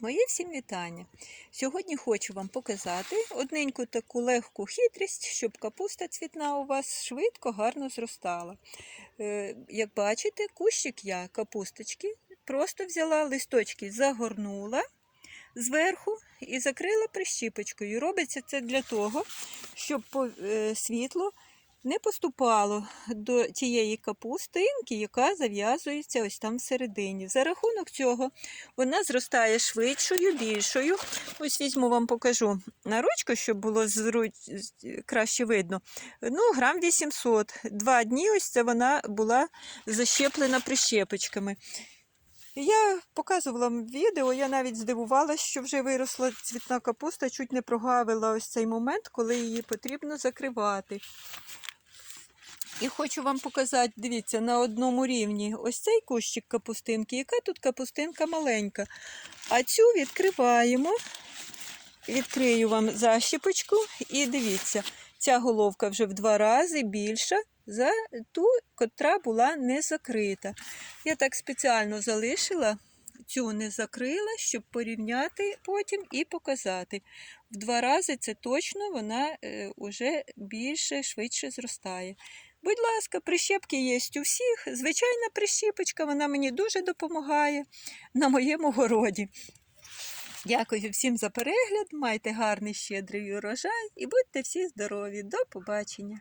Мої всім вітання. Сьогодні хочу вам показати одненьку таку легку хитрість, щоб капуста цвітна у вас швидко, гарно зростала. Е, Як бачите, кущик я капусточки просто взяла листочки, загорнула зверху і закрила прищіпочкою. Робиться це для того, щоб е, світло не поступало до тієї капустинки, яка зав'язується ось там всередині. За рахунок цього вона зростає швидшою, більшою. Ось візьму вам покажу на ручку, щоб було зру- краще видно. Ну, грам 800. Два дні ось це вона була защеплена прищепочками. Я показувала вам відео, я навіть здивувалася, що вже виросла цвітна капуста, чуть не прогавила ось цей момент, коли її потрібно закривати. І хочу вам показати, дивіться, на одному рівні ось цей кущик капустинки, яка тут капустинка маленька. А цю відкриваємо, відкрию вам защіпочку, і дивіться, ця головка вже в два рази більша за ту, котра була не закрита. Я так спеціально залишила. Цю не закрила, щоб порівняти потім і показати. В два рази це точно вона е, уже більше, швидше зростає. Будь ласка, прищепки є у всіх. Звичайна прищіпочка, вона мені дуже допомагає на моєму городі. Дякую всім за перегляд. Майте гарний щедрий урожай і будьте всі здорові. До побачення!